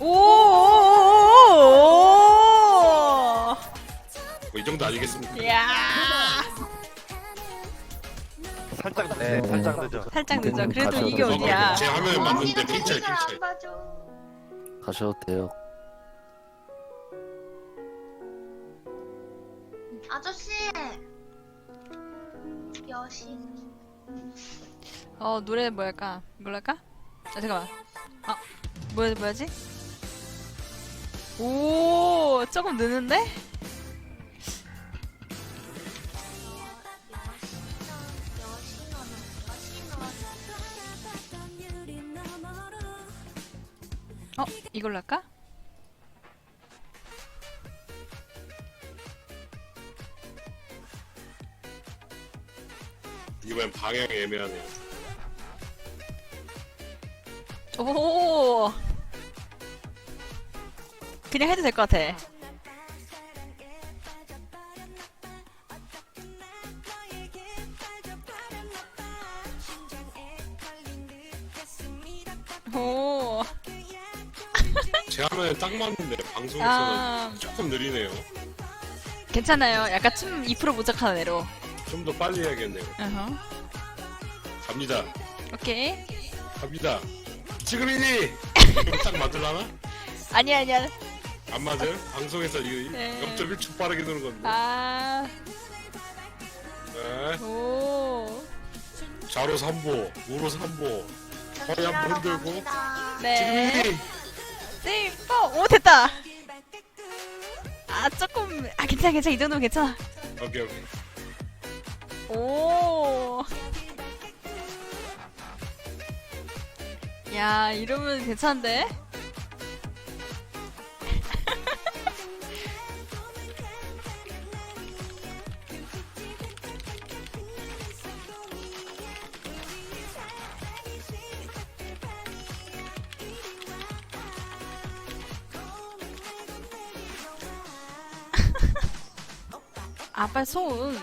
오! 오! 뭐이 정도 아니겠습니까? 이야! 살짝 네, 살짝 늦어. 살짝 늦어. 그래도 가져도 이게 되죠. 어디야? 제 화면에 맞는데 언니는 핑찰 채팅을 안 핑찰. 봐줘. 가셔도 돼요. 아저씨. 여신. 어, 노래 뭐 할까? 뭘 할까? 아, 잠깐만. 아, 뭐야, 뭐야지? 오, 조금 느는데? 어, 이걸로 할까? 이번엔 방향 애매하네요. 오, 그냥 해도 될 것 같아. 오, 제 화면에 딱 맞는데 방송에서는 아, 조금 느리네요. 괜찮아요. 약간 춤 2% 모작하는 애로. 좀 더 빨리 해야겠네요. 어허. 갑니다. 오케이. 갑니다. 지금이니! 딱 맞을라나? 아니야, 아니야. 안 맞아요? 방송에서 이 네. 0.1초 빠르게 누는 건데. 아, 네. 오. 좌로 3보, 우로 3보. 허리 한번 흔들고. 네. 지금이니! 네, 어, 오, 됐다. 아, 조금, 아, 괜찮아, 괜찮아. 이 정도면 괜찮아. 오케이, 오케이. 오. 야, 이러면 괜찮은데? 아, 빨리 손.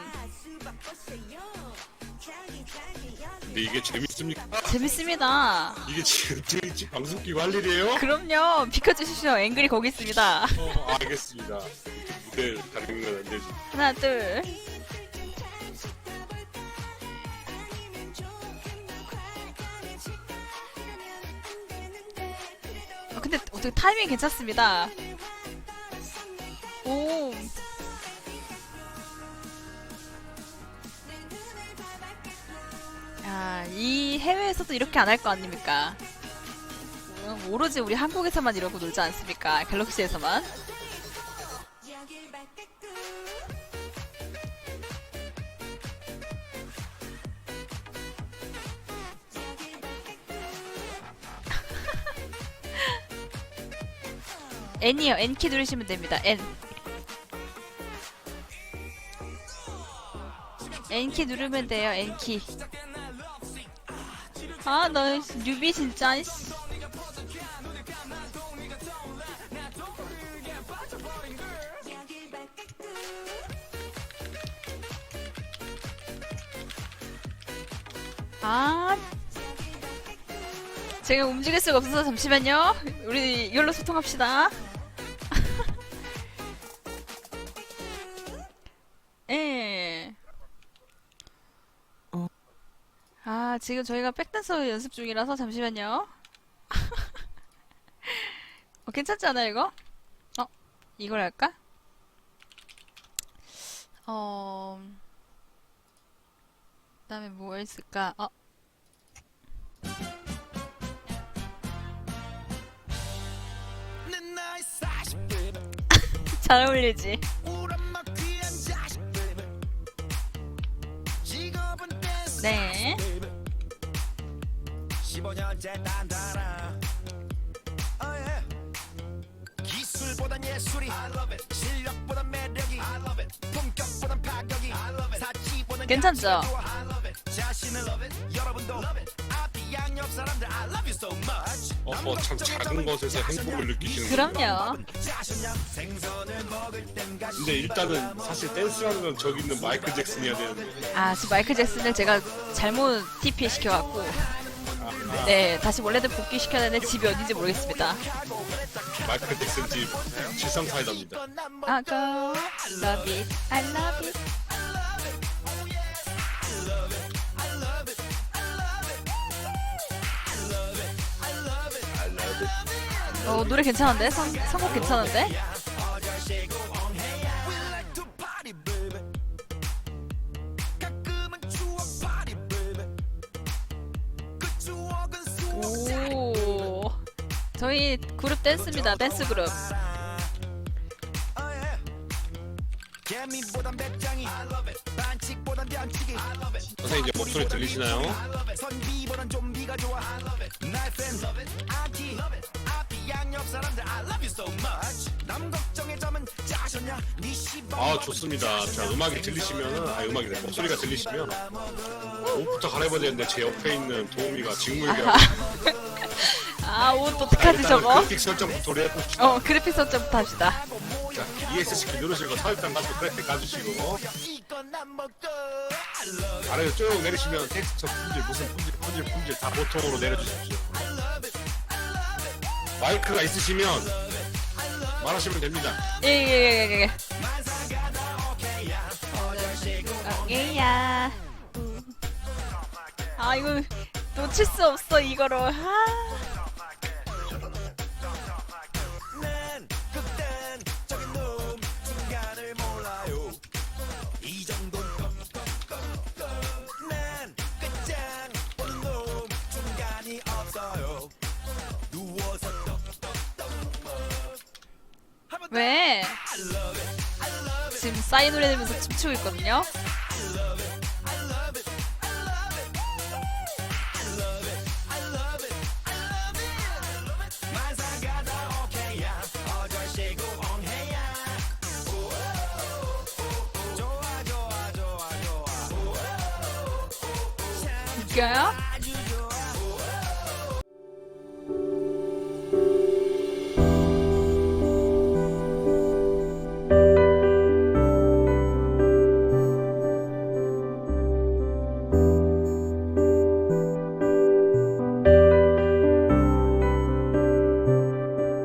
근데 이게 재밌습니까? 재밌습니다. 이게 지금 트위치 방송 끼고 할 일이에요? 그럼요. 비켜주십시오. 앵글이 거기 있습니다. 어, 알겠습니다. 무대 가리는 건안 되지. 하나, 둘. 아, 근데 어떻게 타이밍 괜찮습니다. 오. 야, 이 해외에서도 이렇게 안 할 거 아닙니까? 음, 오로지 우리 한국에서만 이러고 놀지 않습니까? 갤럭시에서만. N이요. N키 누르시면 됩니다. N. N키 누르면 돼요. N키. 아, 너 뉴비 진짜. 씨. 아. 제가 움직일 수가 없어서 잠시만요. 우리 이걸로 소통합시다. 지금 저희가 백댄서 연습 중이라서 잠시만요. 어, 괜찮지 않아요, 이거? 어, 이걸 할까? 어, 그 다음에 뭐가 있을까? 어, 잘 어울리지? 네. 15년째 단단하 oh yeah. 기술보단 예술이 실력보단 매력이 품격보단 파격이 사치보단 괜찮죠? 가치가 좋아. 자신을 여러분도 앞뒤 양옆 사람들 I love you so much 어허, 참 작은 것에서 행복을 느끼시는 그럼요. 근데 일단은 사실 댄스라는 건 저기 있는 마이클 잭슨이어야 되는데 아, 지금 마이클 잭슨을 제가 잘못 TP 시켜갖고. 네, 다시 원래대로 복귀시켜야 되는데 집이 어딘지 모르겠습니다. 마이클 잭슨 집 실성 사이다입니다. Go, love it, I love it. 어, 노래 괜찮은데? 선, 선곡 괜찮은데? 저희 그룹 댄스입니다. 댄스 그룹. 선생님 이제 목소리 들리시나요? 아 좋습니다. 자 음악이 들리시면은 아 음악이 래 목소리가 들리시면 옷부터 갈아입어야 되는데 제 옆에 있는 도우미가 직무유기하고 아, 옷 어떡하지 저거? 그래픽 설정부터 해봅시다. 어, 그래픽 설정부터 합시다. 자 ESC 키 누르시고 사육장 가서 그래픽 먹고 아래로 쭉 내리시면 텍스처 품질 무슨 품질 품질 품질 다 보통으로 내려주십시오. 마이크가 있으시면 말하시면 됩니다. 예, 예, 예, 예, 예. 오케이야. 아, 이거 놓칠 수 없어, 이거로. 아. 왜? 지금 싸이 노래 들으면서 춤추고 있거든요. 웃겨요?